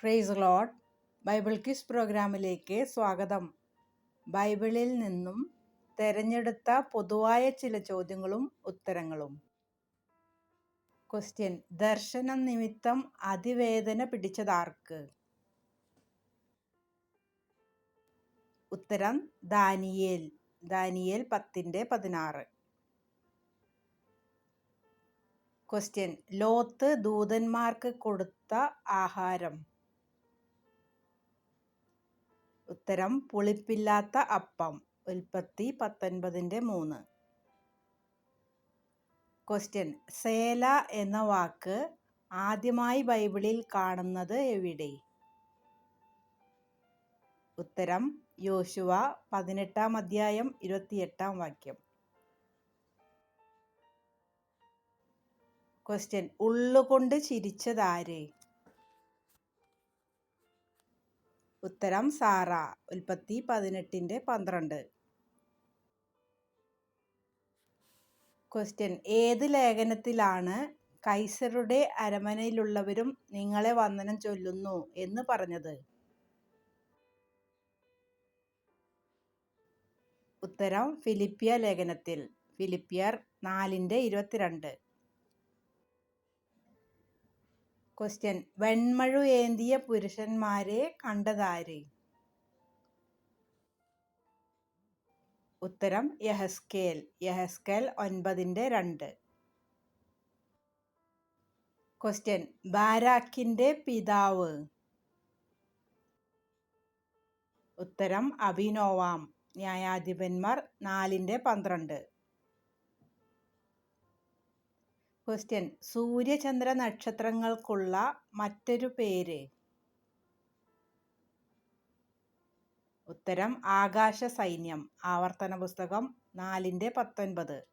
Price load Bible quiz പ്രോഗ്രാമിലേക്ക് സ്വാഗതം. ബൈബിളിൽ നിന്നും തെരഞ്ഞെടുത്ത പൊതുവായ ചില ചോദ്യങ്ങളും ഉത്തരങ്ങളും. ക്വസ്റ്റ്യൻ ദർശനം നിമിത്തം അതിവേദന പിടിച്ചതാർക്ക്? ഉത്തരം ദാനിയേൽ. ദാനിയേൽ പത്തിന്റെ പതിനാറ്. ക്വസ്റ്റ്യൻ ലോത്ത് ദൂതന്മാർക്ക് കൊടുത്ത ആഹാരം. ഉത്തരം പുളിപ്പില്ലാത്ത അപ്പം ഉൽപ്പത്തി പത്തൊൻപതിന്റെ മൂന്ന്. ക്വസ്റ്റ്യൻ സേല എന്ന വാക്ക് ആദ്യമായി ബൈബിളിൽ കാണുന്നത് എവിടെ? ഉത്തരം യോശുവ പതിനെട്ടാം അധ്യായം ഇരുപത്തിയെട്ടാം വാക്യം. ക്വസ്റ്റ്യൻ ഉള്ളുകൊണ്ട് ചിരിച്ചതാര്? ഉത്തരം സാറ. ഉൽപ്പത്തി പതിനെട്ടിന്റെ പന്ത്രണ്ട്. ക്വസ്റ്റ്യൻ ഏത് ലേഖനത്തിലാണ് കൈസറുടെ അരമനയിലുള്ളവരും നിങ്ങളെ വന്ദനം ചൊല്ലുന്നു എന്ന് പറഞ്ഞത്? ഉത്തരം ഫിലിപ്പിയ ലേഖനത്തിൽ. ഫിലിപ്പിയർ നാലിന്റെ ഇരുപത്തിരണ്ട്. ക്വസ്റ്റ്യൻ വെൺമഴു ഏന്തിയ പുരുഷന്മാരെ കണ്ടതാര്? ഉത്തരം യഹസ്കേൽ. യഹസ്കേൽ ഒൻപതിന്റെ രണ്ട്. ക്വസ്റ്റ്യൻ ബാരാക്കിന്റെ പിതാവ്. ഉത്തരം അഭിനോവാം. ന്യായാധിപന്മാർ നാലിന്റെ പന്ത്രണ്ട്. ക്വസ്റ്റ്യൻ സൂര്യചന്ദ്ര നക്ഷത്രങ്ങൾക്കുള്ള മറ്റൊരു പേര്. ഉത്തരം ആകാശ സൈന്യം. ആവർത്തന പുസ്തകം നാലിന്റെ പത്തൊൻപത്.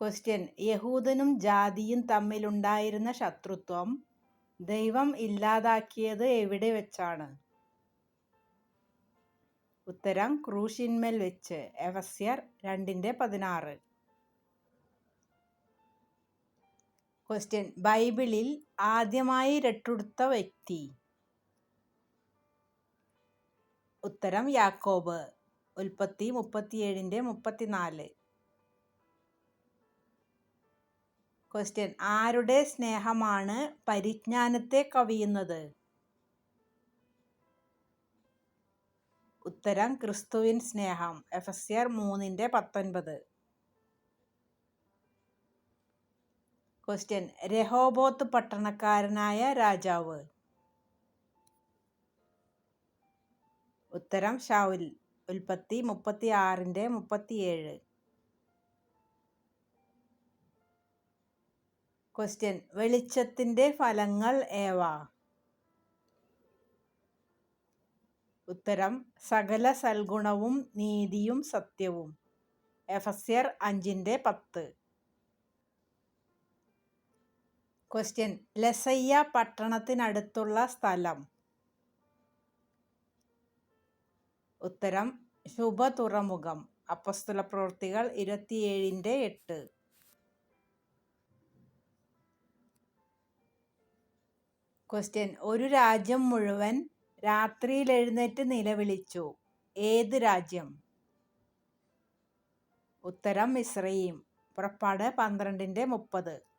ക്വസ്റ്റ്യൻ യഹൂദനും ജാതിയും തമ്മിലുണ്ടായിരുന്ന ശത്രുത്വം ദൈവം ഇല്ലാതാക്കിയത് എവിടെ വെച്ചാണ്? ഉത്തരം ക്രൂശിന്മേൽ വെച്ച്. എവസ്യർ രണ്ടിന്റെ പതിനാറ്. ക്വസ്റ്റ്യൻ ബൈബിളിൽ ആദ്യമായി രട്ടുടുത്ത വ്യക്തി. ഉത്തരം യാക്കോബ്. ഉൽപ്പത്തി മുപ്പത്തിയേഴിന്റെ മുപ്പത്തിനാല്. ക്വസ്റ്റ്യൻ ആരുടെ സ്നേഹമാണ് പരിജ്ഞാനത്തെ കവിയുന്നത്? ഉത്തരം ക്രിസ്തുവിൻ സ്നേഹം. എഫ് എസ് ആർ മൂന്നിന്റെ പത്തൊൻപത്. ക്വസ്റ്റ്യൻ രഹോബോത്ത് പട്ടണക്കാരനായ രാജാവ്. ഉത്തരം ഷാവുൽ. ഉൽപ്പത്തി മുപ്പത്തി ആറിന്റെ മുപ്പത്തിയേഴ്. ക്വസ്റ്റ്യൻ വെളിച്ചത്തിന്റെ ഫലങ്ങൾ ഏവ? ഉത്തരം സകല സൽഗുണവും നീതിയും സത്യവും. എഫസ്യർ അഞ്ചിന്റെ പത്ത്. ക്വസ്റ്റ്യൻ ലസയ്യ പട്ടണത്തിനടുത്തുള്ള സ്ഥലം. ഉത്തരം. ശുഭ തുറമുഖം അപ്പസ്തുല പ്രവൃത്തികൾ ഇരുപത്തിയേഴിന്റെ എട്ട്. ക്വസ്റ്റ്യൻ ഒരു രാജ്യം മുഴുവൻ രാത്രിയിൽ എഴുന്നേറ്റ് നിലവിളിച്ചു. ഏത് രാജ്യം? ഉത്തരം ഇസ്രയീം പുറപ്പാട് പന്ത്രണ്ടിന്റെ മുപ്പത്.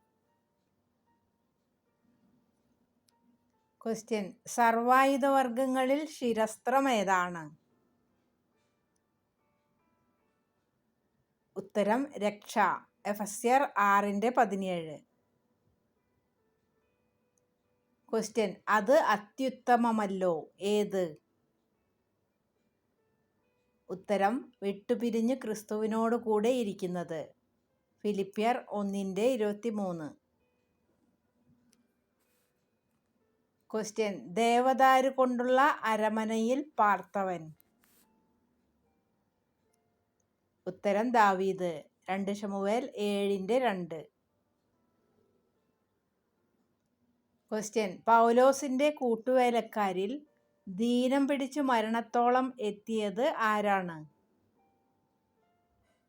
ക്വസ്റ്റ്യൻ സർവായുധവർഗങ്ങളിൽ ശിരസ്ത്രം ഏതാണ് ഉത്തരം രക്ഷ. എഫസ്യർ ആറിന്റെ പതിനേഴ്. ക്വസ്റ്റ്യൻ അത് അത്യുത്തമമല്ലോ. ഏത്? ഉത്തരം വിട്ടുപിരിഞ്ഞ് ക്രിസ്തുവിനോട് കൂടെ ഇരിക്കുന്നത്. ഫിലിപ്പിയർ ഒന്നിന്റെ ഇരുപത്തി മൂന്ന് ക്വസ്റ്റ്യൻ ദേവദാരു കൊണ്ടുള്ള അരമനയിൽ പാർത്തവൻ ഉത്തരം ദാവീദ്. രണ്ട് ഷമുവേൽ ഏഴിന്റെ രണ്ട്. ക്വസ്റ്റ്യൻ പൗലോസിന്റെ കൂട്ടുവേലക്കാരിൽ ദീനം പിടിച്ചു മരണത്തോളം എത്തിയത് ആരാണ്?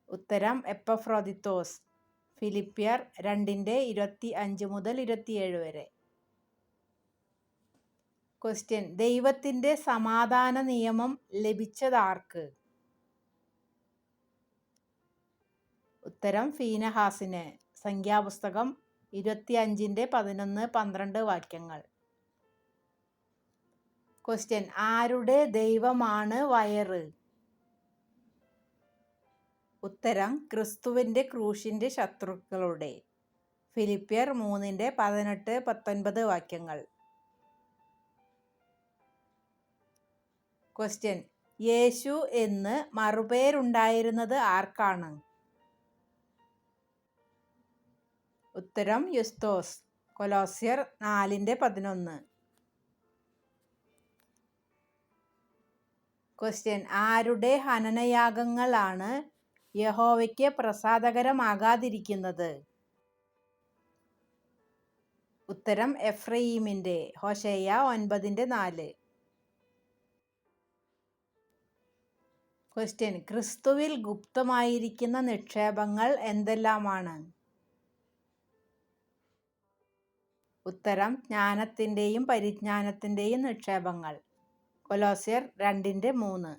ഉത്തരം എപ്പഫ്രോദിത്തോസ്. ഫിലിപ്പിയർ രണ്ടിന്റെ ഇരുപത്തി അഞ്ച് മുതൽ ഇരുപത്തിയേഴ് വരെ. ക്വസ്റ്റ്യൻ ദൈവത്തിന്റെ സമാധാന നിയമം ലഭിച്ചതാർക്ക്? ഉത്തരം ഫീനഹാസിന്. സംഖ്യാപുസ്തകം ഇരുപത്തി അഞ്ചിന്റെ പതിനൊന്ന് പന്ത്രണ്ട് വാക്യങ്ങൾ. ക്വസ്റ്റ്യൻ ആരുടെ ദൈവമാണ് വയറ്? ഉത്തരം ക്രിസ്തുവിന്റെ ക്രൂശിന്റെ ശത്രുക്കളുടെ. ഫിലിപ്പിയർ മൂന്നിന്റെ പതിനെട്ട് പത്തൊൻപത് വാക്യങ്ങൾ. ക്വസ്റ്റ്യൻ യേശു എന്ന് മറുപേരുണ്ടായിരുന്നത് ആർക്കാണ്? ഉത്തരം യുസ്തോസ് കൊലോസിയർ നാലിന്റെ പതിനൊന്ന്. ക്വസ്റ്റ്യൻ ആരുടെ ഹനനയാഗങ്ങളാണ് യഹോവയ്ക്ക് പ്രസാദകരമാകാതിരിക്കുന്നത്? ഉത്തരം എഫ്രയീമിന്റെ ഹോഷയ്യ ഒൻപതിന്റെ നാല്. ക്വസ്റ്റ്യൻ ക്രിസ്തുവിൽ ഗുപ്തമായിരിക്കുന്ന നിക്ഷേപങ്ങൾ എന്തെല്ലാമാണ്? ഉത്തരം. ജ്ഞാനത്തിന്റെയും പരിജ്ഞാനത്തിന്റെയും നിക്ഷേപങ്ങൾ. കൊലോസിയർ രണ്ടിന്റെ മൂന്ന്.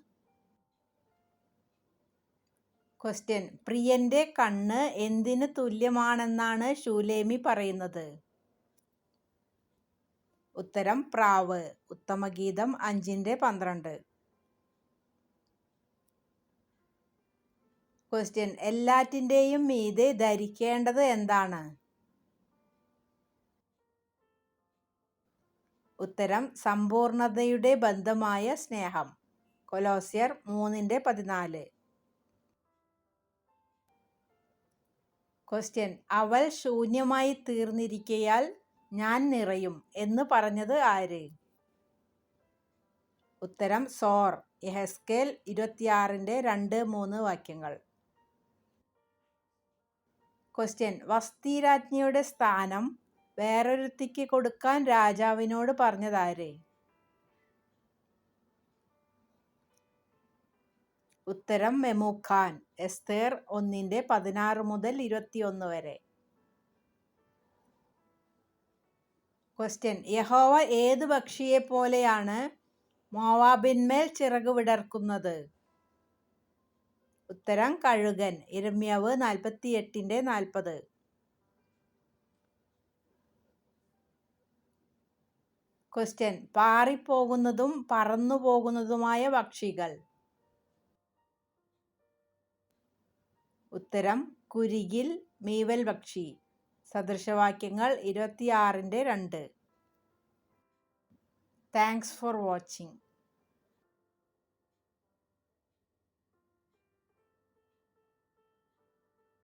ക്വസ്റ്റ്യൻ പ്രിയന്റെ കണ്ണ് എന്തിന് തുല്യമാണെന്നാണ് ശൂലേമി പറയുന്നത്? ഉത്തരം. പ്രാവ്. ഉത്തമഗീതം അഞ്ചിന്റെ പന്ത്രണ്ട്. ക്വസ്റ്റ്യൻ എല്ലാറ്റിന്റെയും മീതെ ധരിക്കേണ്ടത് എന്താണ്? ഉത്തരം. സമ്പൂർണതയുടെ ബന്ധമായ സ്നേഹം. കൊലോസിയർ മൂന്നിന്റെ പതിനാല്. ക്വസ്റ്റ്യൻ അവൾ ശൂന്യമായി തീർന്നിരിക്കയാൽ ഞാൻ നിറയും എന്ന് പറഞ്ഞത് ആര്? ഉത്തരം. സോർ. എഹസ്കേൽ ഇരുപത്തിയാറിന്റെ രണ്ട് മൂന്ന് വാക്യങ്ങൾ. ക്വസ്റ്റ്യൻ വസ്തിരാജ്ഞിയുടെ സ്ഥാനം വേറൊരുത്തിക്ക് കൊടുക്കാൻ രാജാവിനോട് പറഞ്ഞതാരേ? ഉത്തരം മെമുഖാൻ എസ്തേർ ഒന്നിന്റെ പതിനാറ് മുതൽ ഇരുപത്തിയൊന്ന് വരെ. ക്വസ്റ്റ്യൻ യഹോവ ഏത് പക്ഷിയെ പോലെയാണ് മോവാബിന്മേൽ ചിറക് വിടർക്കുന്നത്? ഉത്തരം കഴുകൻ. ഇരമ്യാവ് നാൽപ്പത്തി എട്ടിന്റെ നാൽപ്പത് ക്വസ്റ്റ്യൻ പാറിപ്പോകുന്നതും പറന്നു പോകുന്നതുമായ പക്ഷികൾ. ഉത്തരം. കുരികിൽ മീവൽ പക്ഷി. സദൃശവാക്യങ്ങൾ ഇരുപത്തിയാറിന്റെ രണ്ട്. Thanks for watching